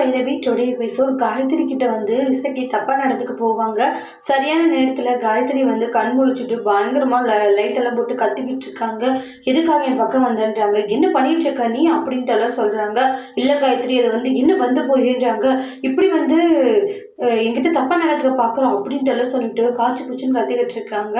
Bhairavi today episode Gayatri கிட்ட வந்து இசைக்கு தப்பா நடந்துக்க போவாங்க. சரியான நேரத்துல காயத்ரி வந்து கண் முழிச்சிட்டு பயங்கரமா லைட் எல்லாம் போட்டு கத்திக்கிட்டு இருக்காங்க. எதுக்காக என் பக்கம் வந்தேன்றாங்க? என்ன பண்ணிட்டு இருக்க நீ? அப்படின்ட்டு எல்லாம் சொல்றாங்க. இல்ல காயத்ரி அது வந்து என்ன வந்து போயின்றாங்க இப்படி வந்து எங்கிட்ட தப்பாக தப்பா பார்க்குறோம் பாக்குறோம். அப்படின்ட்டு எல்லாம் சொல்லிட்டு காய்ச்சி பூச்சின்னு கத்திக்கிட்டு இருக்காங்க.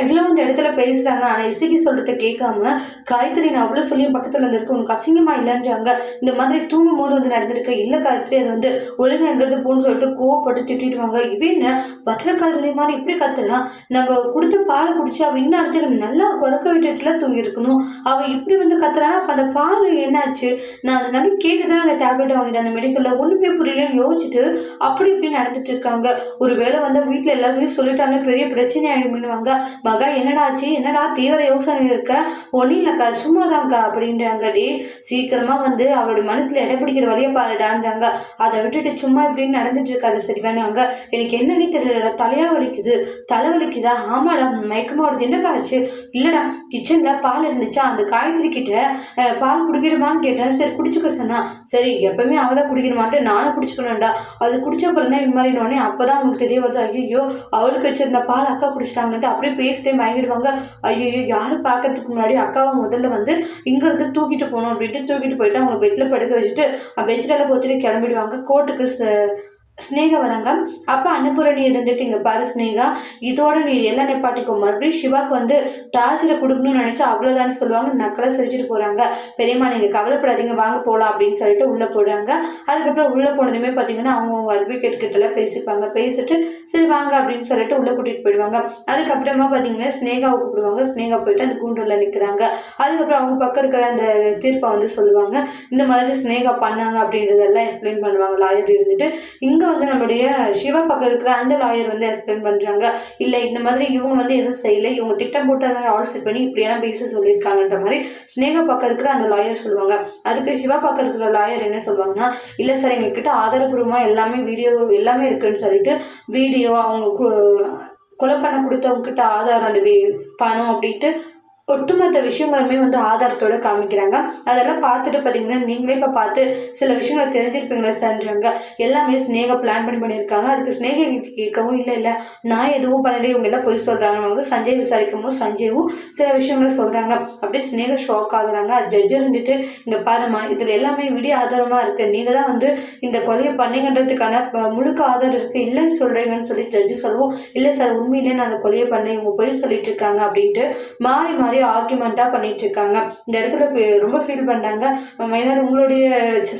எவ்வளவு அந்த இடத்துல பேசுறாங்க. ஆனா இசைக்கு சொல்றத கேட்காம காயத்ரி நான் அவ்வளவு சொல்லியும் பக்கத்துல இருந்திருக்கு உனக்கு அசிங்கமா இல்லைன்றாங்க. இந்த மாதிரி தூங்கும் போது வந்து நடந்திருக்கு இல்ல காய் அது வந்து ஒழுங்காக எங்கிறது போன்னு சொல்லிட்டு கோவப்பட்டு திட்டிடுவாங்க இவன் பத்திரக்காரர்களே மாதிரி இப்படி கத்துலாம் நம்ம கொடுத்து பால் குடிச்சு அவள் இன்னும் அடுத்து நல்லா குறக்க விட்டுட்டுல தூங்கி இருக்கணும் இப்படி வந்து கத்துறானா அப்போ அந்த பால் என்னாச்சு? நான் அதனால கேட்டு கேட்டுதான் அந்த டேப்லெட் வாங்கிட்டேன் அந்த மெடிக்கல்ல ஒண்ணுமே புரியலன்னு யோசிச்சுட்டு அப்படி இப்படி நடந்துட்டு இருக்காங்க. ஒருவேளை வந்து வீட்டுல எல்லாருமே சொல்லிட்டாலும் பெரிய பிரச்சனை ஆயிடுமின்னுவாங்க மகா என்னடா ஆச்சு? என்னடா தீவிர யோசனை இருக்க? ஒன்னும் இல்லக்கா சும்மாதான்க்கா அப்படின்றாங்க. டே சீக்கிரமா வந்து அவளோட மனசுல இடம் பிடிக்கிற வழியை பாருடான்றாங்க. அதை விட்டுட்டு சும்மா இப்படின்னு நடந்துட்டு இருக்காது சரி எனக்கு என்னன்னு தெரியல தலையா வலிக்குது தலை வலிக்குதா? ஆமாடா மயக்கமா வருது. என்னக்கா ஆச்சு? இல்லடா கிச்சன்ல பால் இருந்துச்சா? அந்த காயத்ரி கிட்ட பால் குடிக்கணுமான்னு கேட்டேன். சரி குடிச்சுக்க சொன்னா. சரி எப்பவுமே அவ தான் குடிக்கணுமான்ட்டு நானும் குடிச்சுக்கணும்டா. அது குடிச்ச அப்புறம் தான் இது மாதிரி உடனே அப்பதான் அவங்களுக்கு தெரிய வருது. ஐயோ அவளுக்கு வச்சிருந்த பால் அக்கா குடிச்சிட்டாங்கன்ட்டு அப்படியே பேசிட்டே மயங்கிடுவாங்க. ஐயோ யாரு பார்க்கறதுக்கு முன்னாடி அக்காவை முதல்ல வந்து இங்கிருந்து தூக்கிட்டு போகணும் அப்படின்ட்டு தூக்கிட்டு போயிட்டு அவங்க பெட்ல படுக்க வச்சுட்டு பெட்ஷீட்டால போத்துட்டு கிளம்பிடுவாங்க கோர்ட்டுக்கு ச- ஸ்னேகா வராங்க அப்போ அன்னபூரணி இருந்துட்டு இங்கே பாரு ஸ்னேகா இதோட நீ எல்லா நிப்பாட்டிக்கும் மறுபடியும் சிவாக்கு வந்து டார்ச்சரை கொடுக்கணும்னு நினச்சா அவ்வளோதான்னு சொல்லுவாங்க. நக்கலை சிரிச்சிட்டு போகிறாங்க பெரியம்மா நீங்கள் கவலைப்படாதீங்க. வாங்க போகலாம் அப்படின்னு சொல்லிட்டு உள்ளே போடுறாங்க அதுக்கப்புறம் உள்ளே போனதுமே பார்த்தீங்கன்னா அவங்கவுங்க அட்வொகேட் கிட்டலாம் பேசிப்பாங்க. பேசிட்டு சரி வாங்க அப்படின்னு சொல்லிட்டு உள்ளே கூட்டிகிட்டு போயிடுவாங்க. அதுக்கப்புறமா பார்த்தீங்கன்னா ஸ்னேகாவை கூப்பிடுவாங்க. ஸ்னேகா போயிட்டு அந்த கூண்டூரில் நிற்கிறாங்க அதுக்கப்புறம் அவங்க பக்கம் இருக்கிற அந்த தீர்ப்பை வந்து சொல்லுவாங்க. இந்த மாதிரி ஸ்னேகா பண்ணாங்க அப்படின்றதெல்லாம் எக்ஸ்பிளைன் பண்ணுவாங்க. லாயர் இருந்துட்டு இங்கே வந்து நம்முடைய சிவா பக்கம் இருக்கிற அந்த லாயர் வந்து எக்ஸ்பிளைன் பண்ணுறாங்க இல்லை இந்த மாதிரி இவங்க வந்து எதுவும் செய்யலை. இவங்க திட்டம் போட்டு அதை ஆல்சர் பண்ணி இப்படியெல்லாம் பேச சொல்லியிருக்காங்கன்ற மாதிரி ஸ்னேகா பக்கம் இருக்கிற அந்த லாயர் சொல்லுவாங்க. அதுக்கு சிவா பக்கம் இருக்கிற லாயர் என்ன சொல்லுவாங்கன்னா இல்லை சார் எங்ககிட்ட ஆதாரபூர்வமாக எல்லாமே வீடியோ எல்லாமே இருக்குன்னு சொல்லிட்டு வீடியோ அவங்க கு- கொலை பண்ண கொடுத்தவங்க கிட்ட ஆதாரம் அந்த பணம் அப்படின்ட்டு ஒட்டுமொத்த விஷயங்களுமே வந்து ஆதாரத்தோட காமிக்கிறாங்க. அதெல்லாம் பார்த்துட்டு பார்த்தீங்கன்னா நீங்களே இப்போ பார்த்து சில விஷயங்களை தெரிஞ்சிருப்பீங்களா சார்ன்றாங்க. எல்லாமே ஸ்னேகா பிளான் பண்ணி பண்ணியிருக்காங்க. அதுக்கு ஸ்னேகா கேட்கவும் இல்லை இல்லை நான் எதுவும் பண்ணல. இவங்க எல்லாம் போய் சொல்கிறாங்க வந்து சஞ்சய் விசாரிக்கும் போது சஞ்சயும் சில விஷயங்களை சொல்கிறாங்க அப்படியே ஸ்னேகா ஷாக் ஆகுறாங்க. அது ஜட்ஜ் இருந்துட்டு இங்கே பாருமா இதில் எல்லாமே விடிய ஆதாரமாக இருக்குது நீங்கள் தான் வந்து இந்த கொலையை பண்ணீங்கன்றதுக்கான முழுக்க ஆதாரம் இருக்குது இல்லைன்னு சொல்கிறீங்கன்னு சொல்லி ஜட்ஜு சொல்லுவோம். இல்லை சார் உண்மையிலே நான் அந்த கொலையை பண்ணேன். இவங்க போய் சொல்லிட்டு இருக்காங்க. அப்படின்ட்டு மாறி மாறி ஆர்குமெண்ட்டாக பண்ணிட்டு இருக்காங்க இந்த இடத்துல ரொம்ப ஃபீல் பண்ணுறாங்க மைனார் உங்களுடைய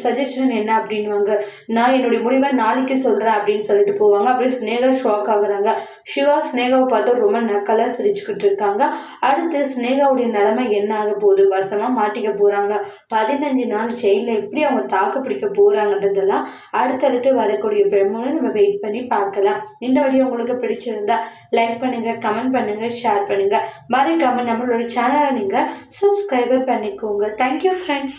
சஜஷன் என்ன அப்படின்வாங்க நான் என்னுடைய முடிவை நாளைக்கு சொல்கிறேன் அப்படின்னு சொல்லிட்டு போவாங்க. அப்படியே ஸ்னேகா ஷாக் ஆகுறாங்க. சிவா ஸ்னேகாவை பார்த்து ரொம்ப நக்கலாக சிரிச்சுக்கிட்டு இருக்காங்க. அடுத்து ஸ்னேகாவுடைய நிலைமை என்ன ஆக போகுது? வசமாக மாட்டிக்க போகிறாங்க பதினஞ்சு நாள் ஜெயிலில் எப்படி அவங்க தாக்கு பிடிக்க போகிறாங்கன்றதெல்லாம் அடுத்தடுத்து வரக்கூடிய பிரம்மனை நம்ம வெயிட் பண்ணி பார்க்கலாம். இந்த வீடியோ உங்களுக்கு பிடிச்சிருந்தா லைக் பண்ணுங்க கமெண்ட் பண்ணுங்க ஷேர் பண்ணுங்க. மறைக்காமல் நம்மளோட சேனலை நீங்கள் சப்ஸ்கிரைபர் பண்ணிக்கோங்க. Thank you friends